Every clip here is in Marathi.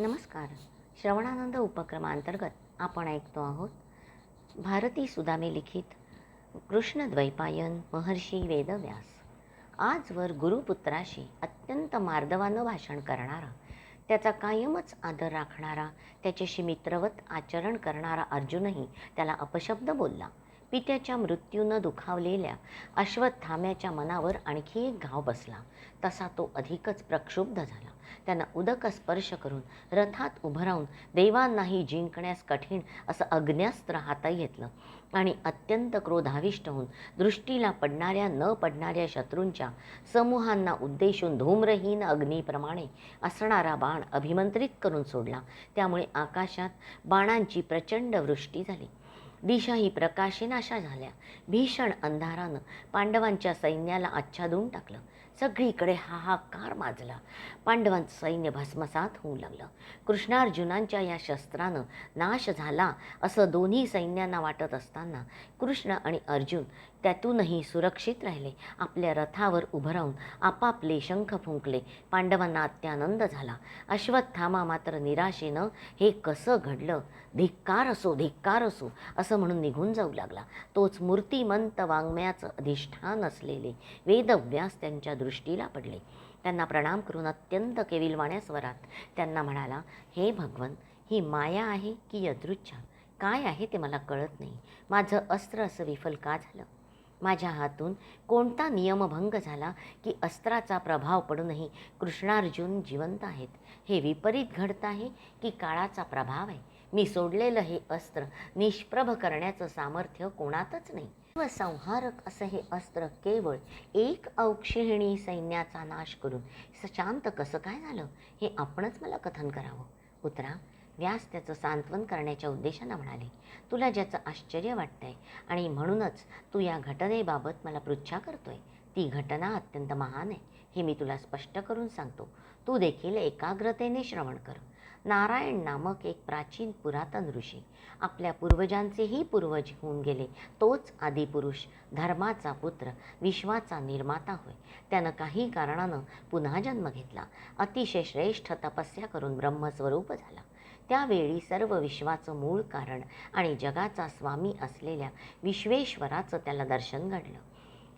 नमस्कार. श्रवणानंद उपक्रमांतर्गत आपण ऐकतो आहोत भारती सुदामे लिखित कृष्णद्वैपायन महर्षी वेदव्यास. आजवर गुरुपुत्राशी अत्यंत मार्दवानं भाषण करणारा त्याचा कायमच आदर राखणारा त्याच्याशी मित्रवत आचरण करणारा अर्जुनही त्याला अपशब्द बोलला. पित्याच्या मृत्यूनं दुखावलेल्या अश्वत्थाम्याच्या मनावर आणखी एक घाव बसला. तसा तो अधिकच प्रक्षुब्ध झाला. त्यांना उदक स्पर्श करून रथात उभं राहून देवांनाही जिंकण्यास कठीण असं अग्न्यास्त्र हाता घेतलं आणि अत्यंत क्रोधाविष्ट होऊन दृष्टीला पडणाऱ्या न पडणाऱ्या शत्रूंच्या समूहांना उद्देशून धूम्रहीन अग्नीप्रमाणे असणारा बाण अभिमंत्रित करून सोडला. त्यामुळे आकाशात बाणांची प्रचंड वृष्टी झाली. दिशाही प्रकाशेनाशा झाल्या. भीषण अंधारानं पांडवांच्या सैन्याला आच्छादून टाकलं. सगळीकडे हाहाकार माजला. पांडवांचं सैन्य भस्मसात होऊ लागलं. कृष्णार्जुनांच्या या शस्त्रानं नाश झाला असं दोन्ही सैन्यांना वाटत असताना कृष्ण आणि अर्जुन त्यातूनही सुरक्षित राहिले. आपल्या रथावर उभं राहून आपापले शंख फुंकले. पांडवांना अत्यानंद झाला. अश्वत्थामा मात्र निराशेनं हे कसं घडलं? धिक्कार असो धिक्कार असो असं म्हणून निघून जाऊ लागला. तोच मूर्तिमंत वाङ्मयाचं अधिष्ठान असलेले वेदव्यास त्यांच्या दृष्टी दृष्टीला पडले. त्यांना प्रणाम करून अत्यंत केविलवाण्या स्वरात त्यांना म्हणाला हे भगवन ही माया आहे की यदृच्छा? काय आहे ते मला कळत नाही. माझं अस्त्र असं विफल का झालं? माझ्या हातून कोणता नियमभंग झाला की अस्त्राचा प्रभाव पडूनही कृष्णार्जुन जिवंत आहेत? हे विपरीत घडत आहे की काळाचा प्रभाव आहे? मी सोडलेलं हे अस्त्र निष्प्रभ करण्याचं सामर्थ्य कोणातच नाही. व संहारक असं हे अस्त्र केवळ एक औक्षिणी सैन्याचा नाश करून शांत कसं काय झालं? हे आपणच मला कथन करावं. उतरा व्यास त्याचं सांत्वन करण्याच्या उद्देशानं म्हणाले तुला ज्याचं आश्चर्य वाटतंय आणि म्हणूनच तू या घटनेबाबत मला पृच्छा करतोय. ती घटना अत्यंत महान आहे. हे मी तुला स्पष्ट करून सांगतो. तू देखील एकाग्रतेने श्रवण कर. नारायण नामक एक प्राचीन पुरातन ऋषी. आपल्या पूर्वजांचेही पूर्वज होऊन गेले. तोच आदिपुरुष धर्माचा पुत्र विश्वाचा निर्माता होय. त्यानं काही कारणानं पुन्हा जन्म घेतला. अतिशय श्रेष्ठ तपस्या करून ब्रह्मस्वरूप झाला. त्यावेळी सर्व विश्वाचं मूळ कारण आणि जगाचा स्वामी असलेल्या विश्वेश्वराचं त्याला दर्शन घडलं.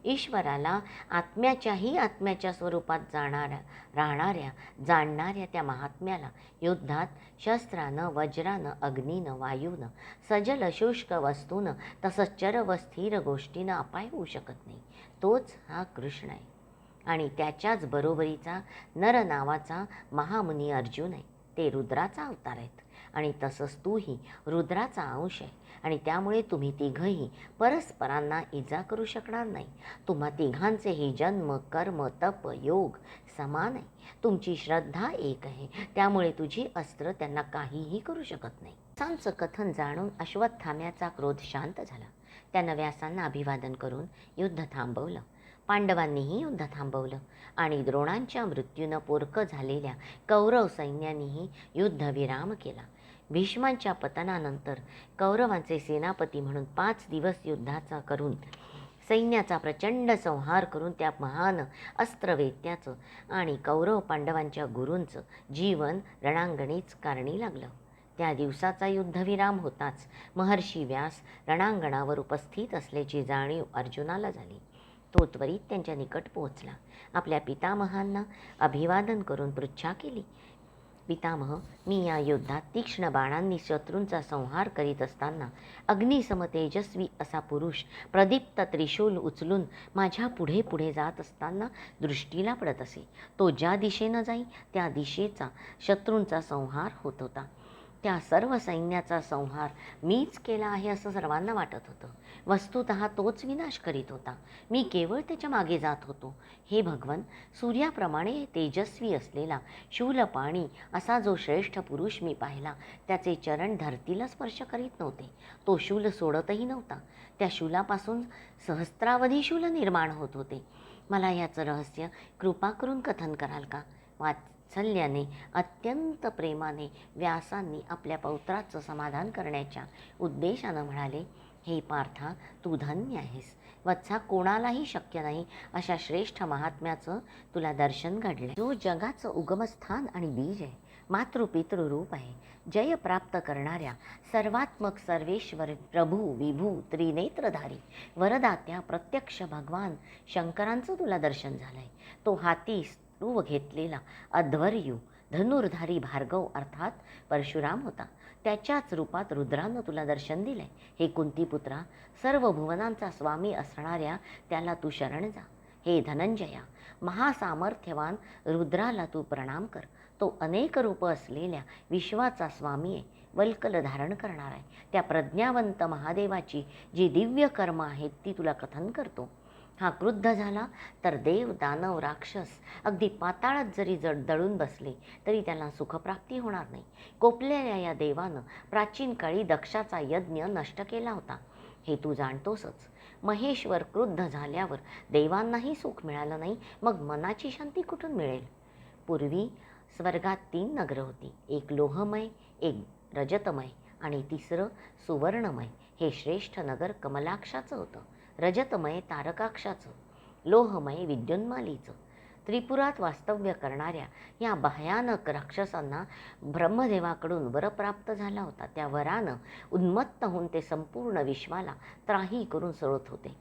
ईश्वराला आत्म्याच्याही आत्म्याच्या स्वरूपात जाणाऱ्या राहणाऱ्या जाणणाऱ्या त्या महात्म्याला युद्धात शस्त्रानं वज्रानं अग्नीनं वायूनं सजल शुष्क वस्तूनं तसंच चर व स्थिर गोष्टीनं अपाय होऊ शकत नाही. तोच हा कृष्ण आहे. आणि त्याच्याच बरोबरीचा नर नावाचा महामुनी अर्जुन आहे. ते रुद्राचा अवतार आहेत. आणि तसंच तूही रुद्राचा अंश आहे. आणि त्यामुळे तुम्ही तिघंही परस्परांना इजा करू शकणार नाही. तुम्हा तिघांचेही जन्म कर्म तप योग समान आहे. तुमची श्रद्धा एक आहे. त्यामुळे तुझी अस्त्र त्यांना काहीही करू शकत नाही. सांचं कथन जाणून अश्वत्थाम्याचा क्रोध शांत झाला. त्यानं व्यासांना अभिवादन करून युद्ध थांबवलं. पांडवांनीही युद्ध थांबवलं. आणि द्रोणांच्या मृत्यूनं पोरकं झालेल्या कौरव सैन्यानेही युद्धविराम केला. भीष्मांच्या पतनानंतर कौरवांचे सेनापती म्हणून पाच दिवस युद्धाचा करून सैन्याचा प्रचंड संहार करून त्या महान अस्त्रवेत्याचं आणि कौरव पांडवांच्या गुरूंचं जीवन रणांगणीच कारणी लागलं. त्या दिवसाचा युद्धविराम होताच महर्षी व्यास रणांगणावर उपस्थित असल्याची जाणीव अर्जुनाला झाली. तो त्वरित त्यांच्या निकट पोहोचला. आपल्या पितामहांना अभिवादन करून पृच्छा केली. पितामह मी या युद्धात तीक्ष्ण बाणांनी शत्रूंचा संहार करीत असताना अग्निसम तेजस्वी असा पुरुष प्रदीप्त त्रिशूल उचलून माझ्या पुढे पुढे जात असताना दृष्टीला पडत असे. तो ज्या दिशेनं जाई त्या दिशेचा शत्रूंचा संहार होत होता. त्या सर्व सैन्याचा संहार मीच केला आहे असं सर्वांना वाटत होतं. वस्तुत तोच विनाश करीत होता. मी केवळ त्याच्यामागे जात होतो. हे भगवन सूर्याप्रमाणे तेजस्वी असलेला शूलपाणी असा जो श्रेष्ठ पुरुष मी पाहिला त्याचे चरण धरतीला स्पर्श करीत नव्हते. तो शूल सोडतही नव्हता. त्या शूलापासून सहस्रावधी शूल निर्माण होत होते. मला याचं रहस्य कृपा करून कथन कराल का? वाच. वात्सल्याने अत्यंत प्रेमाने व्यासांनी आपल्या पौत्राचं समाधान करण्याच्या उद्देशानं म्हणाले हे पार्था तू धन्य आहेस. वत्सा कोणालाही शक्य नाही अशा श्रेष्ठ महात्म्याचं तुला दर्शन घडले. जो जगाचं उगमस्थान आणि बीज आहे मातृपितृरूप आहे जय प्राप्त करणाऱ्या सर्वात्मक सर्वेश्वर प्रभू विभू त्रिनेत्रधारी वरदात्या प्रत्यक्ष भगवान शंकरांचं तुला दर्शन झालंय. तो हाती रूप घेतलेला अध्वर्यू धनुर्धारी भार्गव अर्थात परशुराम होता. त्याच्याच रूपात रुद्रानं तुला दर्शन दिलंय. हे कुंतीपुत्रा सर्व भुवनांचा स्वामी असणाऱ्या त्याला तू शरण जा. हे धनंजया महासामर्थ्यवान रुद्राला तू प्रणाम कर. तो अनेक रूप असलेल्या विश्वाचा स्वामी आहे. वल्कल धारण करणार आहे. त्या प्रज्ञावंत महादेवाची जी दिव्य कर्म आहेत ती तुला कथन करतो. हा क्रुद्ध झाला तर देव दानव राक्षस अगदी पाताळात जरी जड दळून बसले तरी त्यांना सुखप्राप्ती होणार नाही. कोपलेल्या या देवानं प्राचीन काळी दक्षाचा यज्ञ नष्ट केला होता. हे तू जाणतोसच. महेश्वर क्रुद्ध झाल्यावर देवांनाही सुख मिळालं नाही मग मनाची शांती कुठून मिळेल? पूर्वी स्वर्गात तीन नगरं होती एक लोहमय एक रजतमय आणि तिसरं सुवर्णमय. हे श्रेष्ठ नगर कमलाक्षाचं होतं. रजतमय तारकाक्षाचं लोहमय विद्युन्मालीचं त्रिपुरात वास्तव्य करणाऱ्या या भयानक राक्षसांना ब्रह्मदेवाकडून वर प्राप्त झाला होता. त्या वरानं उन्मत्त होऊन ते संपूर्ण विश्वाला त्राही करून सोडत होते.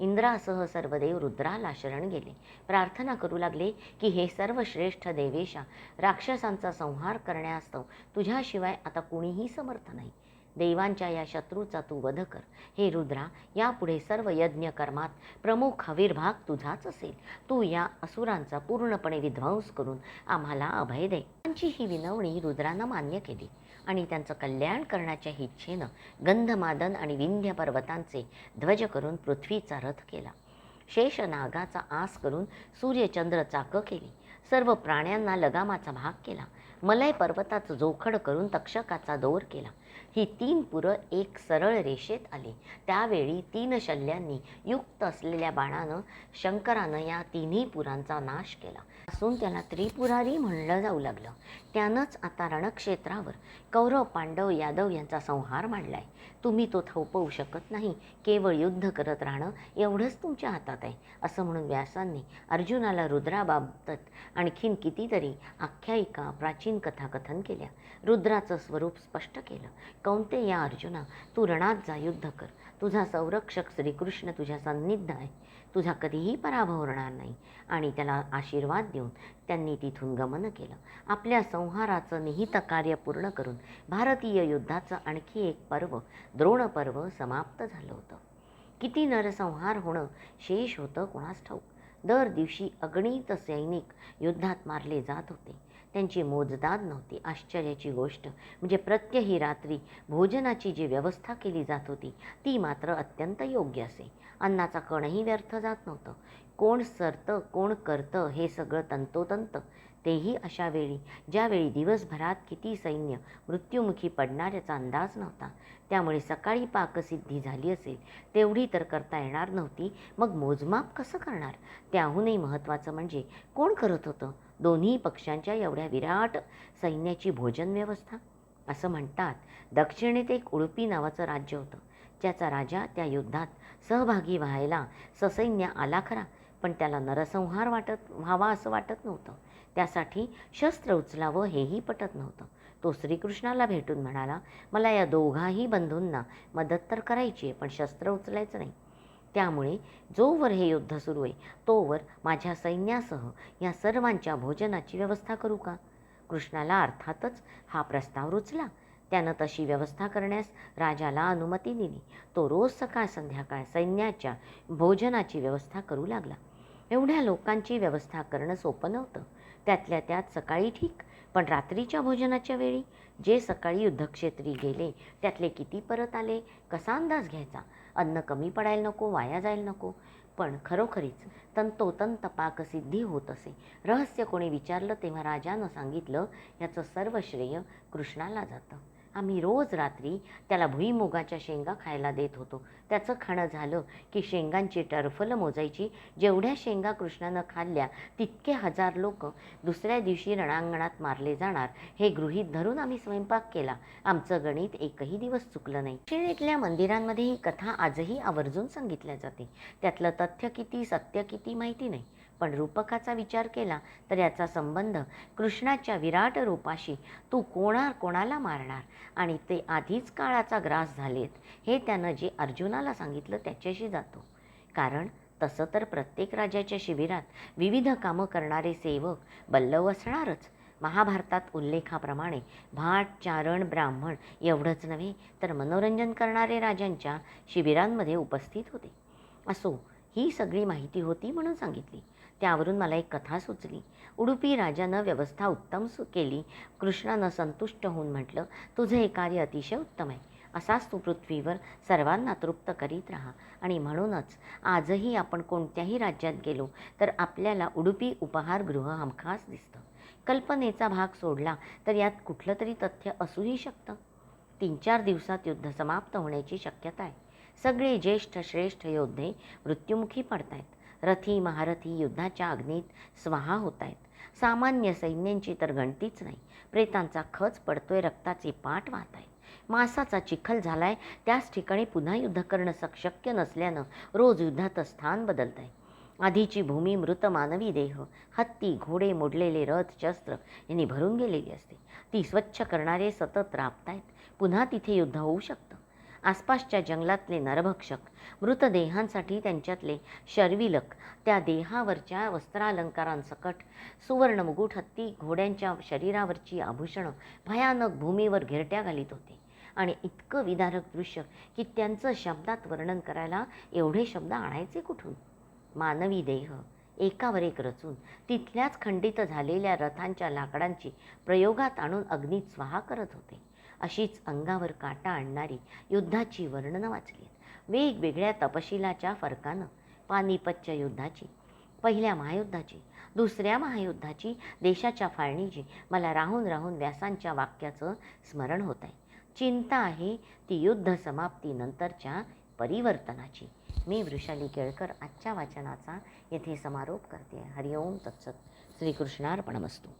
इंद्रासह सर्व देव रुद्राला शरण गेले. प्रार्थना करू लागले की हे सर्व श्रेष्ठ देवेशा राक्षसांचा संहार करण्यास्तव तुझ्याशिवाय आता कुणीही समर्थ नाही. देवांच्या या शत्रूचा तू वध कर. हे रुद्रा यापुढे सर्व यज्ञ कर्मात प्रमुख आविर्भाग तुझाच असेल. तू या असुरांचा पूर्णपणे विध्वंस करून आम्हाला अभय दे. त्यांची ही विनवणी रुद्रानं मान्य केली. आणि त्यांचं कल्याण करण्याच्या इच्छेनं गंधमादन आणि विंध्य पर्वतांचे ध्वज करून पृथ्वीचा रथ केला. शेषनागाचा आस करून सूर्यचंद्र चाकं केली. सर्व प्राण्यांना लगामाचा भाग केला. मलय पर्वताचं जोखड करून तक्षकाचा दोर केला. ही तीन पुरं एक सरळ रेषेत आली. त्यावेळी तीन शल्यांनी युक्त असलेल्या बाणानं शंकरानं या तिन्ही पुरांचा नाश केला. असून त्याला त्रिपुरारी म्हणलं जाऊ लागलं. त्यानंच आता रणक्षेत्रावर कौरव पांडव यादव यांचा संहार मांडलाय. तुम्ही तो थोपवू शकत नाही. केवळ युद्ध करत राहणं एवढंच तुमच्या हातात आहे असं म्हणून व्यासांनी अर्जुनाला रुद्राबाबत आणखीन कितीतरी आख्यायिका प्राचीन कथाकथन केल्या. रुद्राचं स्वरूप स्पष्ट केलं. कौंते या अर्जुना तू रणात जा युद्ध कर. तुझा संरक्षक श्रीकृष्ण तुझ्या सान्निध्य आहे. तुझा कधीही पराभव होणार नाही. आणि त्याला आशीर्वाद देऊन त्यांनी तिथून गमन केलं. आपल्या संहाराचं निहित कार्य पूर्ण करून भारतीय युद्धाचं आणखी एक पर्व द्रोण पर्व समाप्त झालं होतं. किती नरसंहार होणं शेष होतं कोणास ठाऊक. दर दिवशी अगणित सैनिक युद्धात मारले जात होते. त्यांची मोजदाद नव्हती. आश्चर्याची गोष्ट म्हणजे प्रत्यही रात्री भोजनाची जी व्यवस्था केली जात होती ती मात्र अत्यंत योग्य असे. अन्नाचा कणही व्यर्थ जात नव्हतं. कोण सरतं कोण करतं हे सगळं तंतोतंत तेही अशा वेळी ज्यावेळी दिवसभरात किती सैन्य मृत्युमुखी पडणाऱ्याचा अंदाज नव्हता. त्यामुळे सकाळी पाकसिद्धी झाली असेल तेवढी तर करता येणार नव्हती. मग मोजमाप कसं करणार? त्याहूनही महत्त्वाचं म्हणजे कोण करत होतं? दोन्ही पक्षांच्या एवढ्या विराट सैन्याची भोजन व्यवस्था? असं म्हणतात दक्षिणेत एक उडुपी नावाचं राज्य होतं. ज्याचा राजा त्या युद्धात सहभागी व्हायला ससैन्य आला खरा पण त्याला नरसंहार वाटत व्हावा असं वाटत नव्हतं. त्यासाठी शस्त्र उचलावं हेही पटत नव्हतं. तो श्रीकृष्णाला भेटून म्हणाला मला या दोघाही बंधूंना मदत तर करायची आहे पण शस्त्र उचलायचं नाही त्यामुळे जोवर हे युद्ध सुरू आहे तोवर माझ्या सैन्यासह या सर्वांच्या भोजनाची व्यवस्था करू का कृष्णाला अर्थातच हा प्रस्ताव रुचला. त्यानं तशी व्यवस्था करण्यास राजाला अनुमती दिली. तो रोज सकाळ संध्याकाळ सैन्याच्या भोजनाची व्यवस्था करू लागला. एवढ्या लोकांची व्यवस्था करणं सोपं नव्हतं. त्यातल्या त्यात सकाळी ठीक पण रात्रीच्या भोजनाच्या वेळी जे सकाळी युद्धक्षेत्री गेले त्यातले किती परत आले कसा अंदाज घ्यायचा? अन्न कमी पडायला नको वाया जायला नको. पण खरोखरीच तंतोतंत पाकसिद्धी होत असे. रहस्य कोणी विचारलं तेव्हा राजानं सांगितलं याचं सर्व श्रेय कृष्णाला जातं. आम्ही रोज रात्री त्याला भुईमुगाच्या शेंगा खायला देत होतो. त्याचं खाणं झालं की शेंगांची टरफलं मोजायची. जेवढ्या शेंगा कृष्णानं खाल्ल्या तितके हजार लोक दुसऱ्या दिवशी रणांगणात मारले जाणार हे गृहीत धरून आम्ही स्वयंपाक केला. आमचं गणित एकही दिवस चुकलं नाही. दक्षिणेतल्या मंदिरांमध्ये ही कथा आजही आवर्जून सांगितल्या जाते. त्यातलं तथ्य किती सत्य किती माहिती नाही. पण रूपकाचा विचार केला तर याचा संबंध कृष्णाच्या विराट रूपाशी तू कोणा कोणाला मारणार? आणि ते आधीच काळाचा ग्रास झालेत हे त्यानं जे अर्जुनाला सांगितलं त्याच्याशी जातो. कारण तसं तर प्रत्येक राजाच्या शिबिरात विविध कामं करणारे सेवक बल्लव असणारच. महाभारतात उल्लेखाप्रमाणे भाट चारण ब्राह्मण एवढंच नव्हे तर मनोरंजन करणारे राजांच्या शिबिरांमध्ये उपस्थित होते. असो ही सगळी माहिती होती म्हणून सांगितली. त्यावरून मला एक कथा सुचली. उडुपी राजानं व्यवस्था उत्तम सु केली. कृष्णानं संतुष्ट होऊन म्हटलं तुझं हे कार्य अतिशय उत्तम आहे. असाच तू पृथ्वीवर सर्वांना तृप्त करीत राहा. आणि म्हणूनच आजही आपण कोणत्याही राज्यात गेलो तर आपल्याला उडुपी उपहारगृह हमखास दिसतं. कल्पनेचा भाग सोडला तर यात कुठलं तरी तथ्य असूही शकतं. तीन चार दिवसात युद्ध समाप्त होण्याची शक्यता आहे. सगळे ज्येष्ठ श्रेष्ठ योद्धे मृत्युमुखी पडतायत. रथी महारथी युद्धाच्या अग्नीत स्वाहा होत आहेत सामान्य सैन्यांची तर गणतीच नाही. प्रेतांचा खच पडतोय रक्ताचे पाठ वाहत आहेत मासाचा चिखल झालाय त्याच ठिकाणी पुन्हा युद्ध करणं शक्य नसल्यानं रोज युद्धात स्थान बदलत आहे आधीची भूमी मृत मानवी देह हत्ती घोडे मोडलेले रथ शस्त्र यांनी भरून गेलेली असते. ती स्वच्छ करणारे सतत राबतायत. पुन्हा तिथे युद्ध होऊ शकतं. आसपासच्या जंगलातले नरभक्षक मृतदेहांसाठी त्यांच्यातले शर्विलक त्या देहावरच्या वस्त्रालंकारांसकट सुवर्णमुगुट हत्ती घोड्यांच्या शरीरावरची आभूषणं भयानक भूमीवर घिरट्या घालीत होते. आणि इतकं विदारक दृश्य की त्यांचं शब्दात वर्णन करायला एवढे शब्द आणायचे कुठून? मानवी देह एकावर एक रचून तिथल्याच खंडित झालेल्या रथांच्या लाकडांची प्रयोगात आणून अग्नीत स्वाहा करत होते. अशीच अंगावर काटा आणणारी युद्धाची वर्णनं वाचली वेगवेगळ्या तपशिलाच्या फरकानं पानिपतच्या युद्धाची पहिल्या महायुद्धाची दुसऱ्या महायुद्धाची देशाच्या फाळणीची मला राहून राहून व्यासांच्या वाक्याचं स्मरण होत आहे. चिंता आहे ती युद्ध समाप्तीनंतरच्या परिवर्तनाची. मी वृषाली केळकर आजच्या वाचनाचा येथे समारोप करते. हरिओम तत्सत. श्रीकृष्णार्पणमस्तू.